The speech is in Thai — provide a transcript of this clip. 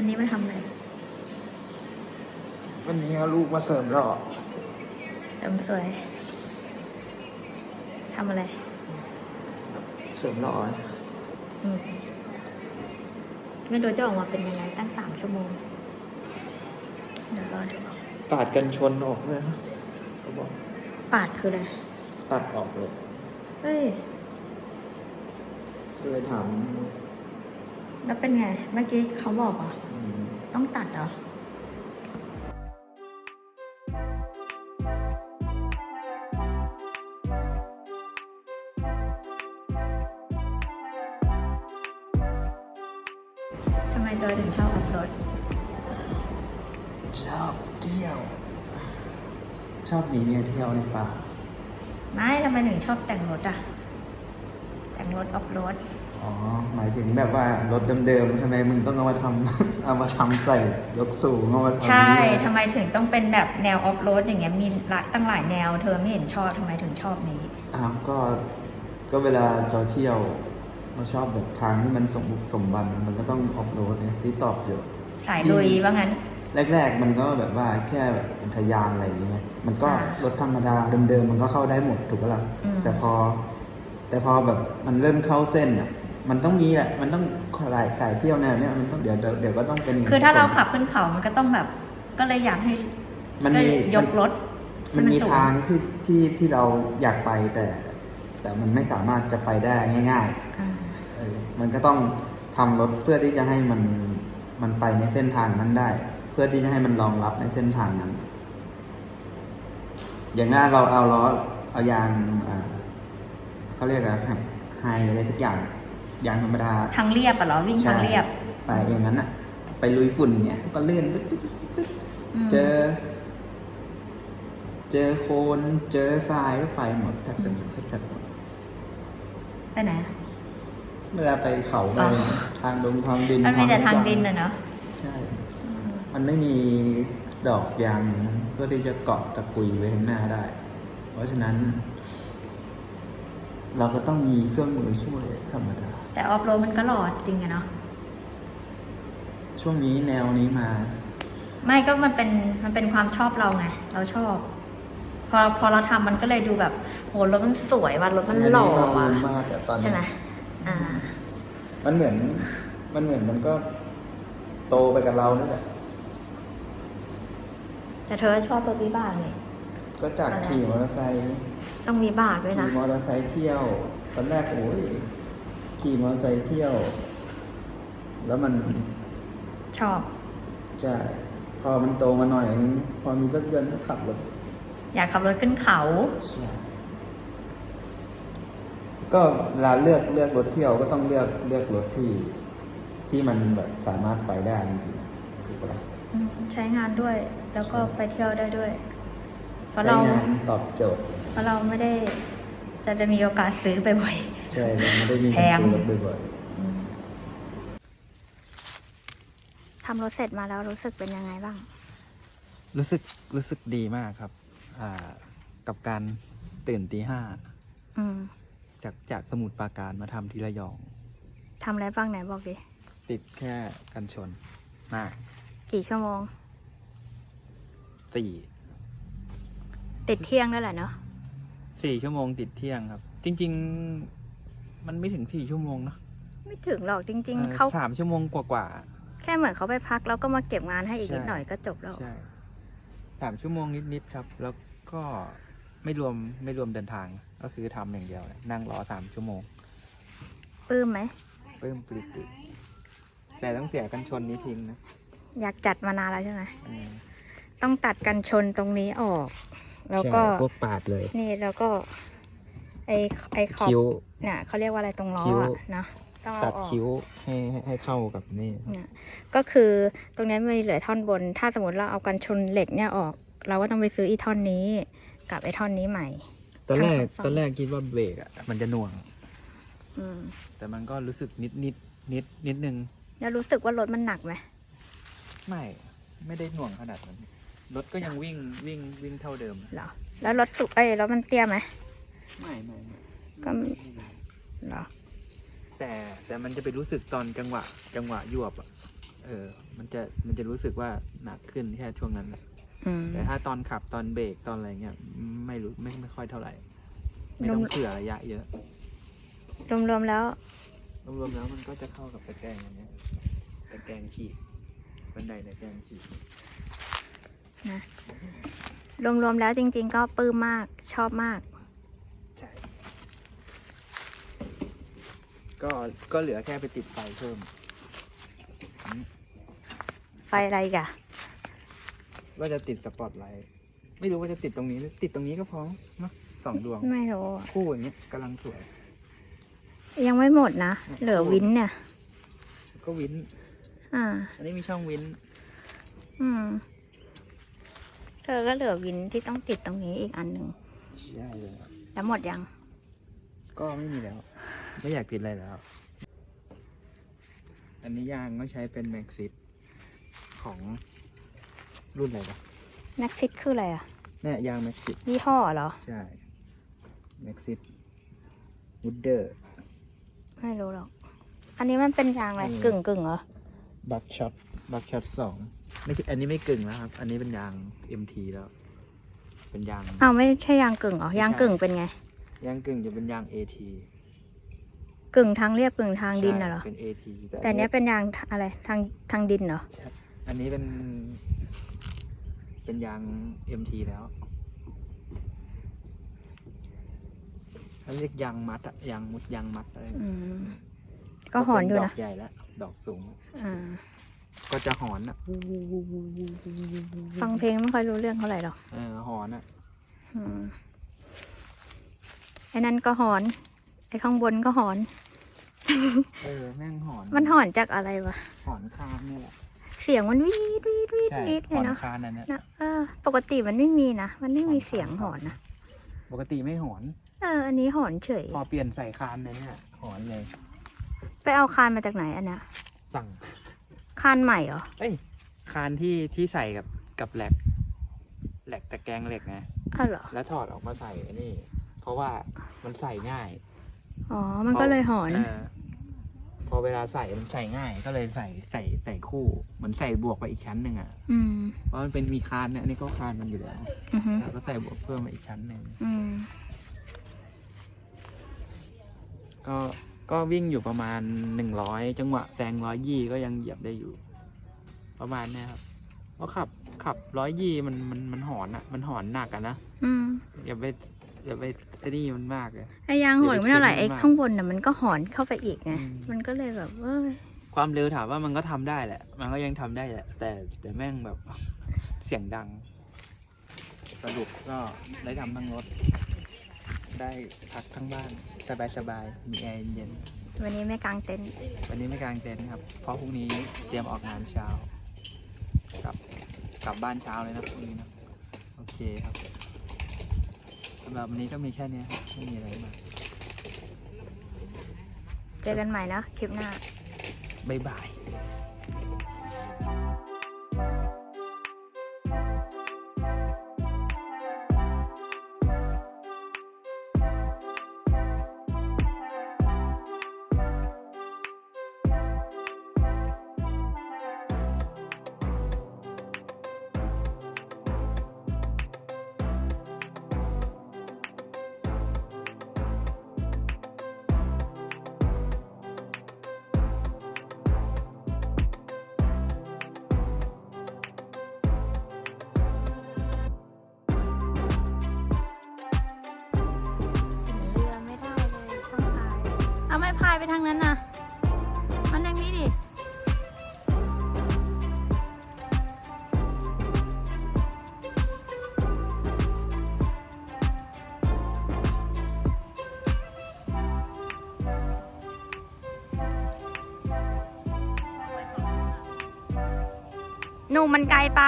วันนี้มาทำอะไรวันนี้เอาลูกมาเสริมหล่อเติมสวยทำอะไร เสริมหล่ออืมไม่รู้จะออกมาเป็นยังไงตั้งสามชั่วโมง เดี๋ยวรอดูปาดกันชนออกเลยนะเขาบอกปาดคืออะไรตัดออกเลยเฮ้ย ก็เลยถาม แล้วเป็นไง เมื่อกี้เขาบอกเหรอะอืม ต้องตัดเหรอทำไมตัวถึงชอบขับรถ ชอบเที่ยว ชอบหนีเมียเที่ยวในป่า ไม่ทำไมถึงชอบแต่งรถอะแต่ง รถออฟโรดอ๋อ หมายถึงแบบว่ารถเดิมๆทำไมมึงต้องเอามาทำ เอามาทำใส่ยกสูงเอามาทำใช่เนี่ยทำไมถึงต้องเป็นแบบแนวออฟโรดอย่างเงี้ยมีหลายตั้งหลายแนว เธอไม่เห็นชอบทำไมถึงชอบนี้อ้าวก็ก็เวลาเราเที่ยวเราชอบแบบทางที่มันสมบุกสมบันมันก็ต้องออฟโรดเนี่ยที่ตอบโจทย์สายลุยว่างั้น แรก ๆ มันก็แบบว่าแค่แบบอุทยานอะไรอย่างเงี้ยมันก็อ่ารถธรรมดาเดิมๆมันก็เข้าได้หมดถูกปะล่ะอืมแต่พอ แต่พอแบบมันเริ่มเข้าเส้นอะมันต้องมีแหละ มันต้องหลายสายเที่ยวแนวเนี้ยมันต้องเดี๋ยวเดี๋ยวเดี๋ยวก็ต้องเป็นคือถ้าเราขับขึ้นเขา มันก็ต้องแบบ ก็เลยอยากให้มันก็มียกรถ มันมีให้สูทางที่ที่ที่เราอยากไปแต่ แต่มันไม่สามารถจะไปได้ง่ายๆอ่าเออมันก็ต้องทำรถเพื่อที่จะให้มันมันไปในเส้นทางนั้นได้ เพื่อที่จะให้มันรองรับในเส้นทางนั้น อย่างนั้นเราเอาล้อเอายางอ่า เขาเรียกอะไรไฮไฮอะไรสักอย่างยางธรรมดาทางเรียบอะเหรอวิ่งทางเรียบ ไปอย่างนั้นอะไปลุยฝุ่นเนี่ย ก็เลื่อนปึ๊ดปึ๊ดปึ๊ดปึ๊ดมเจอ เจอโคลนเจอทรายก็ไปหมดแทบเป็นแทบจะหมดไปไหนอะเวลาไปเขาไปอ๋อทางดงทางดินมันมีแต่ทางทุกอย่ดินอะเนาะใช่อืมมันไม่มีดอกยางเพื่อที่จะเกาะตะกุยไว้ข้างหน้าได้ เพราะฉะนั้น เราก็ต้องมีเครื่องมือช่วยธรรมดา แต่ออฟโรดมันก็หล่อจริงอะเนาะช่วงนี้แนวนี้มา ไม่ก็มันเป็นมันเป็นความชอบเราไง เราชอบ พอพอเราทำมันก็เลยดูแบบโหรถมันสวยว่ะรถมันหล่ออันว่ะนี้มาบูมมากอะตอนนี้ใช่ไหมอ่า มันเหมือน มันเหมือนมันก็ โตไปกับเรานี่แหละแต่เธอชอบรถวิบากนี่ ก็จากอะไรขี่มอเตอร์ไซค์ต้องวิบากด้วยขี่นะมอเตอร์ไซค์เที่ยว ตอนแรกโอ้ยขี่มอเตอร์ไซค์เที่ยว แล้วมันชอบจะพอมันโตมาหน่อยนึงพอมีรถยนต์ก็ขับรถอยากขับรถขึ้นเขาใช่ก็เวลาเลือกเลือกรถเที่ยวก็ต้องเลือกเลือกรถที่ ที่มันแบบสามารถไปได้จริงๆถูกปะล่ะอืมใช้งานด้วย แล้วก็ใช่ไปเที่ยวได้ด้วยเพ ราะใช้เรางานตอบโจทย์เพราะเราไม่ได้ จะจะมีโอกาสซื้อไปบ่อยใช่เราไม่ได้มีแพเงินงซื้อรถบ่อยทำรถเสร็จมาแล้วรู้สึกเป็นยังไงบ้างๆรู้สึกรู้สึกดีมากครับ อ่า กับการตื่นตีห้าอืมจากจากสมุทรปราการมาทำที่ระยองทำอะไรบ้างไหนบอกดิติดแค่กันชนหน้ากี่ชั่วโมงสี่ ติดเที่ยงด้วยแหละเนาะสี่ชั่วโมงติดเที่ยงครับ จริง ๆ มันไม่ถึงสี่ชั่วโมงเนอะไม่ถึงหรอกจริงออๆเขาสามชั่วโมงกว่าแค่เหมือนเขาไปพักแล้วก็มาเก็บงานให้อีกใช่นิดหน่อยก็จบแล้วๆใช่สามชั่วโมงนิดๆครับ แล้วก็ไม่รวมไม่รวมเดินทางก็คือทำอย่างเดียวเลยนั่งรอสามชั่วโมงปลื้มไหมปลื้มปลิติแต่ต้องเสียกันชนนี้ทิ้งนะ อยากจัดมานานแล้วใช่ไหมอืมต้องตัดกันชนตรงนี้ออก แล้วก็ใช่พวกปาดเลย นี่แล้วก็ ไอไอขอบคิ้วเนี่ยเขาเรียกว่าอะไรตรงล้อคิ้วอะเนาะต้องเอาตัดออกคิ้วให้ให้ให้เข้ากับนี่เนี่ยก็คือตรงนี้มีเหลือท่อนบน ถ้าสมมติเราเอากันชนเหล็กเนี่ยออก เราก็ต้องไปซื้ออีท่อนนี้ กับไอท่อนนี้ใหม่ ตอนแรกทั้งสองฝั่งตอนแรกคิดว่าเบรกอะมันจะหน่วงอืมแต่มันก็รู้สึกนิดนิดนิดนิดนึง แล้วรู้สึกว่ารถมันหนักไหมไม่ ไม่ได้หน่วงขนาดนั้น รถก็ยังวิ่งวิ่งวิ่งเท่าเดิม เหรอ แล้วรถสุกเอ้ยแล้วมันเตี้ยไหมไม่ไม่ไม่ก็เหรอ แต่แต่มันจะไปรู้สึกตอนจังหวะ จังหวะยวบอะเอเออ มันจะมันจะรู้สึกว่าหนักขึ้นแค่ช่วงนั้นแหละอืมแต่ถ้าตอนขับตอนเบรกตอนอะไรเงี้ยไม่รู้ไม่ไม่ค่อยเท่าไหร่ ไม่ต้องเผื่อระยะเยอะรวมๆแล้ว รวมๆแล้วมันก็จะเข้ากับตะแกรงอันเนี้ยตะแกรงฉีกบันไดตะแกรงฉีก นะรวมๆแล้วจริง ๆ ก็ปลื้มมากชอบมาก ใช่ ก็ก็เหลือแค่ไปติดไฟเพิ่ม ไฟอะไรอีกอะว่าจะติดสปอตไลท์ไม่รู้ว่าจะติดตรงนี้หรือติดตรงนี้ก็พอเนอะสองดวง ไม่รู้อะคู่อย่างเงี้ยกำลังสวย ยังไม่หมดนะ เหลือวินเนี่ย ก็วิน อ่า อันนี้มีช่องวิน อืมเธอก็เหลือวินที่ต้องติดตรงนี้อีกอันหนึ่งใช่เลย แล้วหมดยัง ก็ไม่มีแล้ว ไม่อยากติดอะไรแล้ว อันนี้ยางก็ใช้เป็นแม็กซิสของรุ่นอะไรปะแม็กซิสคืออะไรอะเนี่ยยางแม็กซิสยี่ห้อเหรอ ใช่ แม็กซิสวูดเดอร์ ไม่รู้หรอก อันนี้มันเป็นยางอะไรอืมกึ่งกึ่งๆเหรอ บักช็อต บักช็อตสองไม่ใช่อันนี้ไม่กึ่งแล้วครับ อันนี้เป็นยาง MT แล้ว เป็นยาง อ้าวไม่ใช่ยางกึ่งเหรอไม่ใช่ยางกึ่งเป็นไง ยางกึ่งจะเป็นยาง AT กึ่งทางเรียบกึ่งทางดินน่ะเหรอใช่เป็น AT แต่อันเนี้ยเป็นยางอะไรทางทางดินเหรอใช่อันนี้เป็น เป็นยาง MT แล้วเขาเรียกยางมัดอะยางมุดยางมัดอะไรอืมก็หอนอยู่ดอนะกใหญ่แล้วดอกสูง อ่า ก็จะหอนอะฟังเพลงไม่ค่อยรู้เรื่องเท่าไหร่หรอกเออหอนอะอืมไอ้นั่นก็หอน ไอ้ข้างบนก็หอน เออแม่งหอนมันหอนจากอะไรวะ หอนคานเนี่ยแหละเสียงมันวีดวีดวีดใช่วีดหเลอยนเนาะคานอันเนี้ยนะเออ ปกติมันไม่มีนะ มันไม่มีเสียงหอนนะ ปกติไม่หอน เออ อันนี้หอนเฉย พอเปลี่ยนใส่คานเลยเนี่ยหอนเลย ไปเอาคานมาจากไหนอันเนี้ยสั่ง คานใหม่เหรอ เอ้ยคานที่ที่ใส่กับกับแหลกแหลกตะแกรงเหล็กไงอ้าวเหรอ แล้วถอดออกมาใส่อันนี่ เพราะว่ามันใส่ง่ายอ๋อ มันก็เลยหอน เพอเวลาใส่มันใส่ง่าย ก็เลยใส่ใส่ใส่คู่เหมือนใส่บวกไปอีกชั้นหนึ่งอะอืม เพราะมันเป็นมีคานเนี่ยอันนี้ก็คานมันอยู่แล้วอือฮึแล้วก็ใส่บวกเพิ่มมาอีกชั้นหนึ่ง อืม ก็ ก็วิ่งอยู่ประมาณหนึ่งร้อยจังหวะแซงร้อยยี่ก็ยังเหยียบได้อยู่ ประมาณเนี้ยครับเพราะขับ ขับร้อยยี่มันมันมันหอนอะมันหอนหนักอะนะอืมอย่าไปอย่าไปไอ้นี่มันมากเลย ไอ้ยางหอนไม่เท่าไหร่เดี๋ไอ้ยวไปเช็คมันมากข้างบนน่ะมันก็หอนเข้าไปอีกไงอืม มันก็เลยแบบเอ้ยความเร็วถามว่ามันก็ทำได้แหละ มันก็ยังทำได้แหละ แต่แต่แม่งแบบ เสียงดัง สรุปก็ได้ทำทั้งรถ ได้พักทั้งบ้านสบายสบายๆมีแอร์เย็นวันนี้ไม่กางเต็นท์ๆวันนี้ไม่กางเต็นท์ครับ เพราะพรุ่งนี้เตรียมออกงานเช้ากลับกลับบ้านเช้าเลยนะพรุ่งนี้นะโอเคครับสำหรับวันนี้ก็มีแค่นี้ครับไม่มีอะไรมากเจอกันใหม่นะคลิปหน้า บ๊ายบาย ไปทางนั้นนะมันทางนี้ดิหนูมันไกลไป